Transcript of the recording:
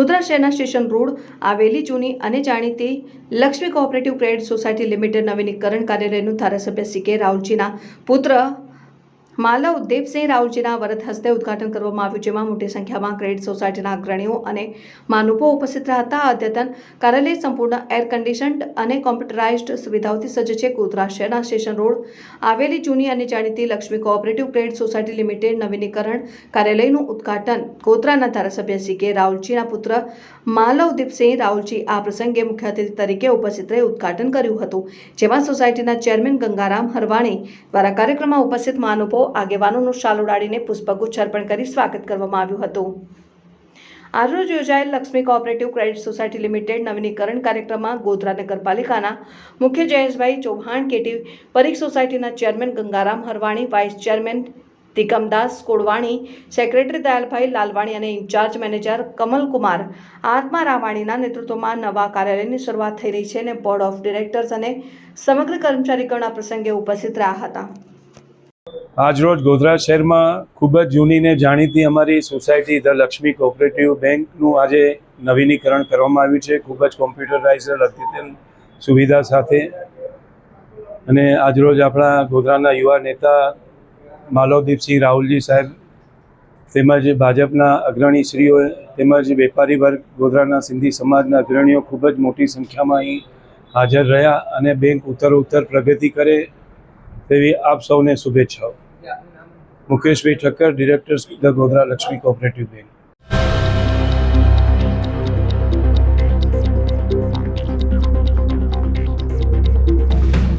ગોધરા શહેરના station road આવેલી જૂની અને જાણીતી Lakshmi cooperative credit society limited નવીનીકરણ કાર્યાલયનું ધારાસભ્ય સી કે રાહુલજીના પુત્ર માલવ દેવસિંહ રાઉલજીના વરદ હસ્તે ઉદ્ઘાટન કરવામાં આવ્યું, જેમાં મોટી સંખ્યામાં ક્રેડિટ સોસાયટીના અગ્રણીઓ અને માનુભો ઉપસ્થિત રહ્યા હતા અદ્યતન કાર્યાલય સંપૂર્ણ એર કન્ડિશન્ડ અને કોમ્પ્યુટરાઇઝડ સુવિધાઓથી સજ્જ છે. ગોધરા શહેરના સ્ટેશન રોડ આવેલી જૂની અને જાણીતી Lakshmi cooperative credit society limited નવીનીકરણ કાર્યાલયનું ઉદ્ઘાટન ગોધરાના ધારાસભ્ય સી. કે. રાવલજીના પુત્ર માલવ દીપસિંહ રાવલજી આ પ્રસંગે મુખ્ય અતિથિ તરીકે ઉપસ્થિત રહી ઉદ્ઘાટન કર્યું હતું, જેમાં સોસાયટીના ચેરમેન ગંગારામ હરવાણી દ્વારા કાર્યક્રમમાં ઉપસ્થિત મહાનુભાવો આગેવાનોનું શાલ ઉડાડીને પુષ્પગુચ્છ અર્પણ કરી સ્વાગત કરવામાં આવ્યું હતું. આજરોજ યોજાયેલ Lakshmi cooperative credit society limited નવીનીકરણ કાર્યક્રમમાં ગોધરા નગરપાલિકાના મુખ્ય જયેશભાઈ ચૌહાણ, કેટી પરીખ સોસાયટીના chairman Gangaram Harwani, vice chairman Tikamdas Kodwani, secretary Dayalbhai Lalwani અને ઇન્ચાર્જ મેનેજર કમલકુમાર આત્મા રાવાણીના નેતૃત્વમાં નવા કાર્યાલયની શરૂઆત થઈ રહી છે અને બોર્ડ ઓફ ડિરેક્ટર્સ અને સમગ્ર કર્મચારીગણ આ પ્રસંગે ઉપસ્થિત રહ્યા હતા. આજરોજ ગોધરા શહેરમાં ખૂબ જ જૂની ને જાણીતી અમારી સોસાયટી ધ લક્ષ્મી કોઓપરેટિવ બેંકનું આજે નવીનીકરણ કરવામાં આવ્યું છે. ખૂબ જ કોમ્પ્યુટરાઇઝડ અદ્યતન સુવિધા સાથે. અને આજરોજ આપણા ગોધરાના યુવા નેતા માલવદીપસિંહ રાહુલજી સાહેબ તેમજ ભાજપના અગ્રણી શ્રીઓ તેમજ વેપારી વર્ગ, ગોધરાના સિંધી સમાજના અગ્રણીઓ ખૂબ જ મોટી સંખ્યામાં અહીં હાજર રહ્યા અને બેંક ઉત્તર ઉત્તર પ્રગતિ કરે તેવી આપ સૌને શુભેચ્છાઓ. Mukeshbhai Thakkar director the Godhra Lakshmi cooperative bank.